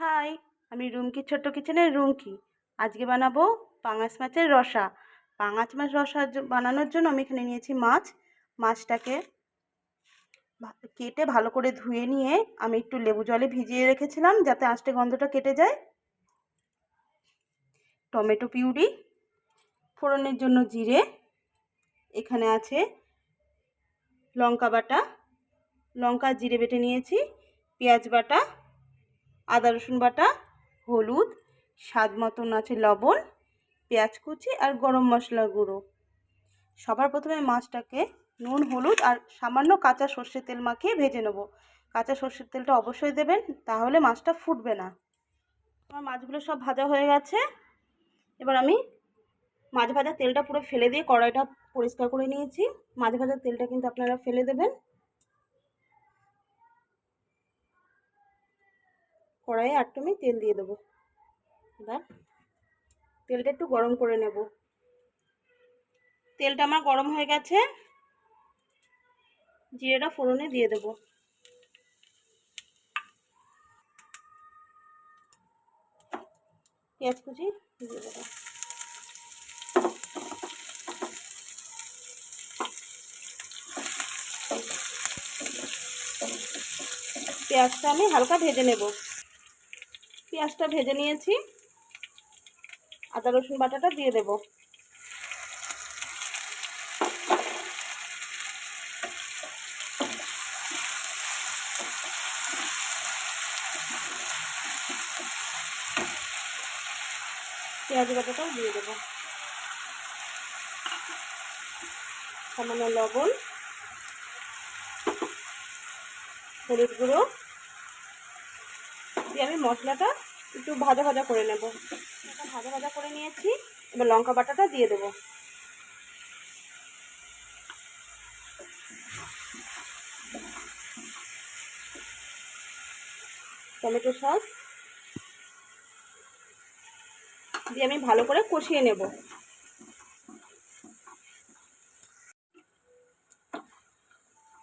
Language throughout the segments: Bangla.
হাই, আমি রুমকি, ছোট্ট কিচেনের রুমকি। আজকে বানাবো পাঙাশ মাছের রসা। পাঙাশ মাছ রসা বানানোর জন্য আমি এখানে নিয়েছি মাছ। মাছটাকে কেটে ভালো করে ধুয়ে নিয়ে আমি একটু লেবু জলে ভিজিয়ে রেখেছিলাম যাতে আঁশটে গন্ধটা কেটে যায়। টমেটো পিউরি, ফোড়নের জন্য জিরে, এখানে আছে লঙ্কা বাটা, লঙ্কা জিরে বেটে নিয়েছি, পেঁয়াজ বাটা আদা, রসুন বাটা, হলুদ, স্বাদ মতন আছে লবণ, পেঁয়াজ কুচি আর গরম মশলা গুঁড়ো। সবার প্রথমে মাছটাকে নুন, হলুদ আর সামান্য কাঁচা সর্ষের তেল মাখিয়ে ভেজে নেব। কাঁচা সর্ষের তেলটা অবশ্যই দেবেন, তাহলে মাছটা ফুটবে না। আমার মাছগুলো সব ভাজা হয়ে গেছে। এবার আমি মাছ ভাজার তেলটা পুরো ফেলে দিয়ে কড়াইটা পরিষ্কার করে নিয়েছি। মাছ ভাজার তেলটা কিন্তু আপনারা ফেলে দেবেন। কড়াইয়ে একটু আমি তেল দিয়ে দেবো। এবার তেলটা একটু গরম করে নেব। তেলটা আমার গরম হয়ে গেছে। জিরেটা ফোড়নে দিয়ে দেব। পেঁয়াজ কুচি দিয়ে দেবো। পেঁয়াজটা আমি হালকা ভেজে নেব। পেঁয়াজটা ভেজে নিয়েছি। আদা, রসুন বাটাটা দিয়ে দেব। পেঁয়াজ বাটাটাও দিয়ে দেব। সামান্য লবণ, হলুদ গুঁড়ো দিয়ে আমি মশলাটা একটু ভাজা ভাজা করে নেব। ভাজা ভাজা করে নিয়েছি, এবার লঙ্কা বাটাটা দিয়ে দেবো। টমেটো সস দিয়ে আমি ভালো করে কষিয়ে নেব।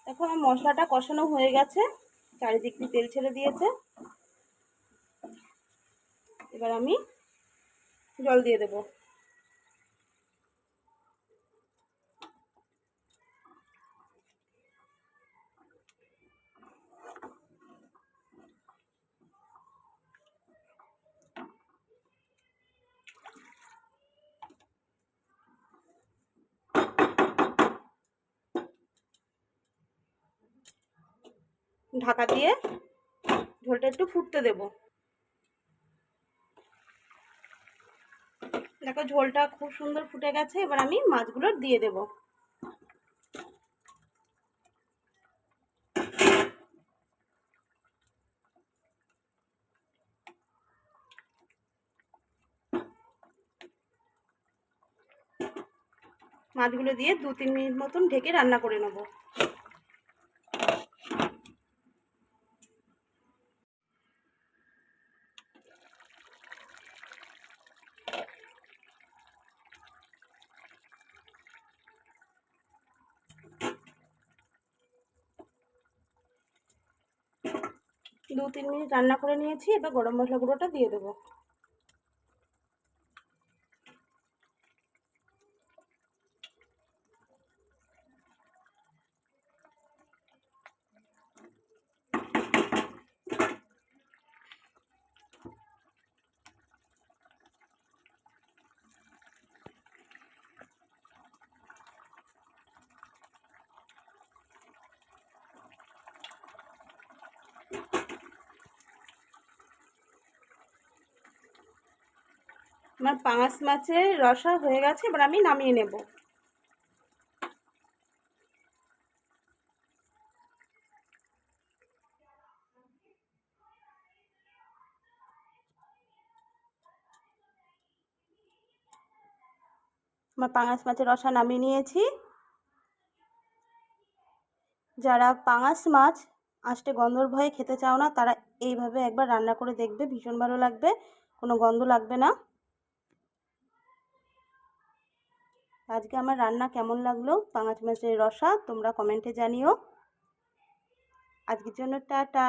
দেখো আমার মশলাটা কষানো হয়ে গেছে, চারিদিক তেল ছেড়ে দিয়েছে। এবার আমি জল দিয়ে দেব। ঢাকা দিয়ে ঝোলটা একটু ফুটতে দেবো। দেখো, ঝোলটা খুব সুন্দর ফুটে গেছে, এবার আমি মাছগুলো দিয়ে দেব। মাছগুলো দিয়ে দু তিন মিনিট মতন ঢেকে রান্না করে নেব। দু তিন মিনিট রান্না করে নিয়েছি এবার গরম মশলা গুঁড়োটা দিয়ে দেবো। আমার পাঙাশ মাছের রসা হয়ে গেছে, এবার আমি নামিয়ে নেব। আমার পাঙাশ মাছের রসা নামিয়ে নিয়েছি। যারা পাঙাশ মাছ আষ্টে গন্ধর ভয়ে খেতে চাও না, তারা এইভাবে একবার রান্না করে দেখবে, ভীষণ ভালো লাগবে, কোনো গন্ধ লাগবে না। আজকে আমার রান্না কেমন লাগল? পাঙাশ মাছের রসা তোমরা কমেন্টে জানিও। আজকের জন্য টাটা।